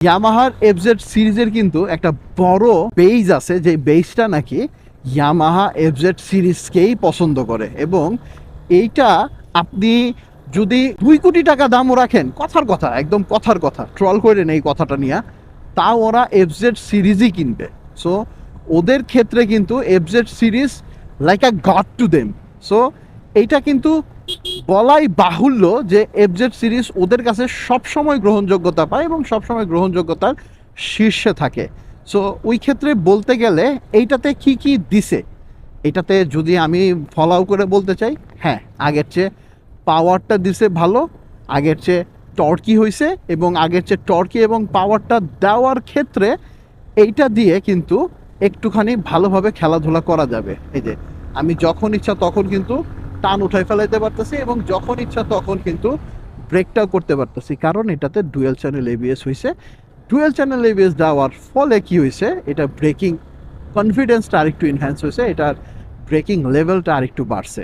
ইয়ামাহার FZ সিরিজের কিন্তু একটা বড় বেইজ আছে, যে বেইজটা নাকি ইয়ামাহা এফজেড সিরিজকেই পছন্দ করে। এবং এইটা আপনি যদি দুই কোটি টাকা দামও রাখেন, কথার কথা, একদম কথার কথা ট্রল করে নেই কথাটা নিয়ে তাও ওরা এফজেড সিরিজই কিনবে। সো ওদের ক্ষেত্রে কিন্তু FZ series like a god to them so এইটা কিন্তু বলাই বাহুল্য যে এফজেড সিরিজ ওদের কাছে সবসময় গ্রহণযোগ্যতা পায় এবং সবসময় গ্রহণযোগ্যতার শীর্ষে থাকে। সো ওই ক্ষেত্রে বলতে গেলে এইটাতে কি কি দিছে? এটাতে যদি আমি ফলো করে বলতে চাই হ্যাঁ আগের চেয়ে পাওয়ারটা দিছে ভালো, আগের চেয়ে টর্কি হয়েছে এবং আগের চেয়ে টর্কি এবং পাওয়ারটা দেওয়ার ক্ষেত্রে এইটা দিয়ে কিন্তু একটুখানি ভালোভাবে খেলাধুলা করা যাবে। এই যে, আমি যখন ইচ্ছা তখন কিন্তু টান উঠায় ফেলাইতে পারতেছি এবং যখন ইচ্ছা তখন কিন্তু ব্রেকটাও করতে পারতেছি। কারণ এটাতে ডুয়েল চ্যানেল এবিএস হয়েছে ডুয়েল চ্যানেল এবিএস দেওয়ার ফলে কি হয়েছে এটা ব্রেকিং কনফিডেন্সটা আরেকটু ইনহ্যান্স হয়েছে এটার ব্রেকিং লেভেলটা আরেকটু বাড়ছে।